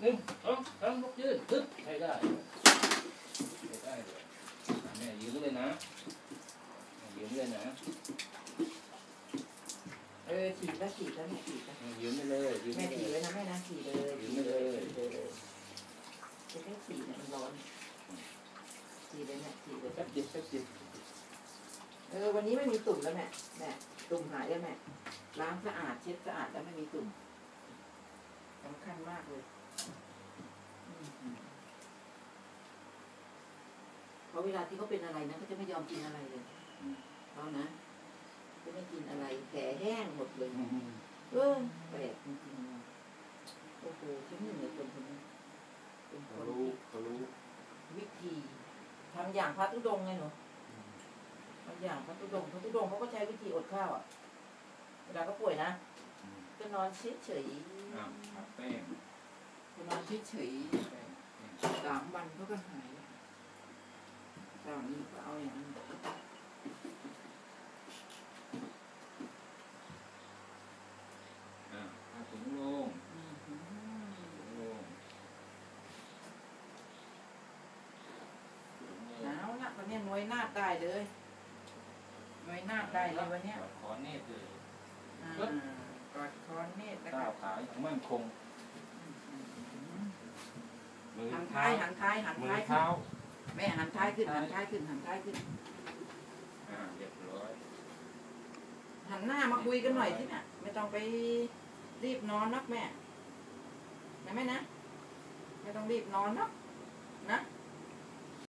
หนึ่งสองสามลุกยืนปึ๊บใช้ได้ใช้ได้เลยแม่ยืนเลยนะยืนเลยนะ เออฉีดแล้วฉีดแล้วแม่ฉีดแล้วยืนไปเลยยืนไปแม่เลฉีดยไว้นะแม่นะฉีดเลยฉีดไม่เลยฉีดเลยจะได้ฉีดเนี่ยมันร้อนฉีดเลยแม่ฉีดเลยแป๊บเดียวแป๊บเดียวเออวันนี้ไม่มีตุ่มแล้วแม่แม่ตุ่มหายแล้วแม่ล้างสะอาดเช็ดสะอาดแล้วไม่มีตุ่มสำคัญมากเลย เพราะเวลาที่เขาเป็นอะไรนะเขาจะไม่ยอมกินอะไรเลยเขานะจะไม่กินอะไรแผลแห้งหมดเลยอืมเออแปลกจริงๆนะโอ้โหที่หนึ่งเลยคนคนนี้เป็นคเขานรู้ที่เขารู้วิธีทำอย่างพระตุดงค์ไงหนูทำอย่างพระตุดงค์พระตุดงค์เขาก็ใช้วิธีอดข้าวอะเวลาเขาป่วยนะ อืมก็นอนเฉยอะทาแป้งๆก็นอน เฉยแป้งๆสามวันเขาก็หายสามนี้ก็เอาอย่างนั้นอะผ้าถุงลงถุงลงหนาวนะวันนี้หน่วยนาดได้เลยหน่วยนาดได้เลยวันนี้ยขอเนตรเลยอ่ากอดคอนเนตแล้วก้าวขาอย่างมั่นคง มือ หั นเท้าท้ายหันท้ายหันมือท้ายขึ้นเท้าแม่หันท้ายขึ้นหันท้ายขึ้นหันท้ายขึ้น อ่าเรียบร้อยหันหน้ามาคุยกันหน่อยสิน่ะ ไม่ต้องไปรีบนอนนักแม่นะแม่นะไม่ต้องรีบนอนนักนะ